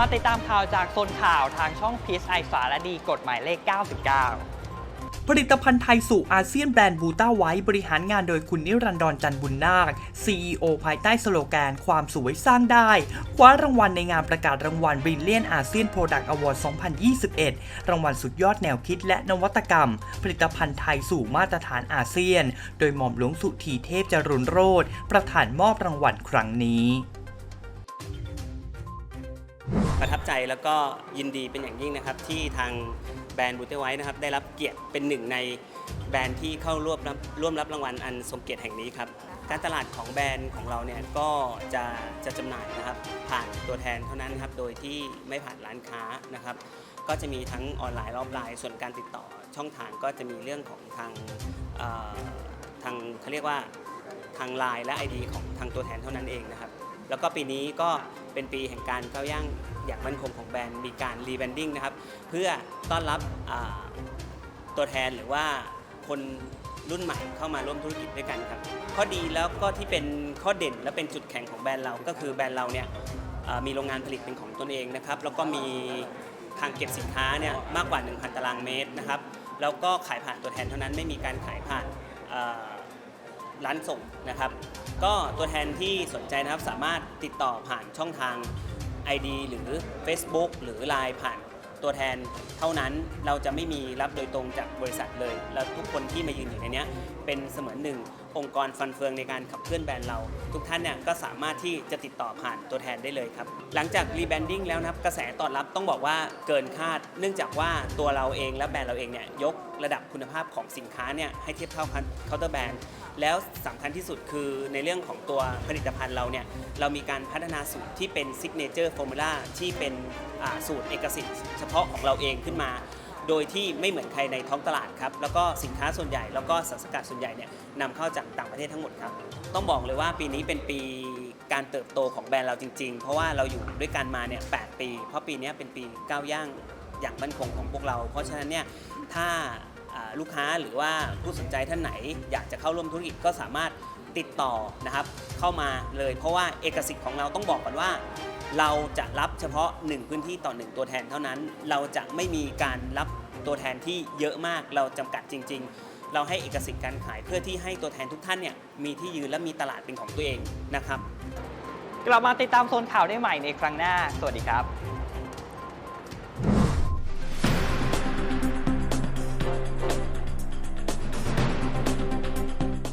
มาติดตามข่าวจากโซนข่าวทางช่องพีซไอสารดีกฎหมายเลข 99ผลิตภัณฑ์ไทยสู่อาเซียนแบรนด์บูต้าไว้บริหารงานโดยคุณนิรันดรจันบุญนาค CEO ภายใต้สโลแกน ความสวยสร้างได้ คว้ารางวัลในงานประกาศรางวัล Brilliant ASEAN Product Award 2021 รางวัลสุดยอดแนวคิดและนวัตกรรม ผลิตภัณฑ์ไทยสู่มาตรฐานอาเซียน โดยหม่อมหลวงสุธีเทพจรุนโรธประธานมอบรางวัลครั้งนี้ ประทับใจแล้วก็ยินดีเป็นอย่างยิ่งนะครับ ที่ทางแบรนด์บูเตไว้นะครับ ได้รับเกียรติเป็นหนึ่งในแบรนด์ที่เข้าร่วมรับร่วมรับรางวัลอันทรงเกียรติแห่งนี้ครับการตลาดของแบรนด์ของเราเนี่ยก็จะจะจำหน่ายนะครับ ผ่านตัวแทนเท่านั้นครับโดยที่ไม่ผ่านร้านค้านะครับ ก็จะมีทั้งออนไลน์รอบไลน์ส่วนการติดต่อช่องทางก็จะมีเรื่องของทางทางเขาเรียกว่าทางไลน์และ ID ของทางตัวแทนเท่านั้นเองนะครับ แล้วก็ปีนี้ก็เป็นปีแห่งการก้าวย่างอย่างมั่นคงของแบรนด์มีการรีแบรนดิ้งนะครับเพื่อต้อนรับตัวแทนหรือว่าคนรุ่นใหม่เข้ามาร่วมธุรกิจด้วยกันครับ ข้อดีแล้วก็ที่เป็นข้อเด่นและเป็นจุดแข็งของแบรนด์เราก็คือแบรนด์เราเนี่ยมีโรงงานผลิตเป็นของตนเองนะครับแล้วก็มีทางเก็บสินค้าเนี่ยมากกว่า 1,000 ตารางเมตรนะครับแล้วก็ขายผ่านตัวแทนเท่านั้นไม่มีการขายผ่าน ร้านส่งนะครับ ก็ตัวแทนที่สนใจนะครับสามารถติดต่อผ่านช่องทาง ID หรือ Facebook หรือ Line ผ่าน ตัวแทนเท่านั้นเราจะไม่มีรับโดยตรงจากบริษัทเลย แล้วทุกคนที่มายืนอยู่ในนี้เป็นเสมือนหนึ่งองค์กรฟันเฟืองในการขับเคลื่อนแบรนด์เรา ทุกท่านเนี่ยก็สามารถที่จะติดต่อผ่านตัวแทนได้เลยครับ หลังจากรีแบรนดิ้งแล้วนะครับกระแสตอบรับต้องบอกว่าเกินคาด เนื่องจากว่าตัวเราเองและแบรนด์เราเองเนี่ยยกระดับคุณภาพของสินค้าเนี่ยให้เทียบเท่าเคาน์เตอร์แบรนด์แล้วสำคัญที่สุดคือในเรื่องของตัวผลิตภัณฑ์เราเนี่ยเรามีการพัฒนาสูตรที่เป็นซิกเนเจอร์ฟอร์มูลาที่เป็นสูตรเอกสิทธิ์เฉพาะของเราเองขึ้นมา โดยที่ไม่เหมือนใครในท้องตลาดครับ แล้วก็สินค้าส่วนใหญ่แล้วก็สารสกัดส่วนใหญ่เนี่ยนำเข้าจากต่างประเทศทั้งหมดครับ ต้องบอกเลยว่าปีนี้เป็นปีการเติบโตของแบรนด์เราจริง ๆ เพราะว่าเราอยู่ด้วยกันมาเนี่ยแปี เพราะปีนี้เป็นปีก้าวย่างอย่างมั่นคงของพวกเรา เพราะฉะนั้นเนี่ยถ้าอ่าลูกค้าหรือว่าผู้สนใจท่านไหน อยากจะเข้าร่วมธุรกิจก็สามารถติดต่อนะครับเข้ามาเลย เพราะว่าเอกสิทธิ์ของเราต้องบอกก่อนว่า เราจะรับเฉพาะ 1 พื้นที่ต่อ 1 ตัวแทนเท่านั้น เราจะไม่มีการรับตัวแทนที่เยอะมาก เราจำกัดจริง ๆ เราให้เอกสิทธิ์การขายเพื่อที่ให้ตัวแทนทุกท่านเนี่ยมีที่ยืนและมีตลาดเป็นของตัวเองนะครับ กลับมาติดตามโซนข่าวได้ใหม่ในครั้งหน้า สวัสดีครับ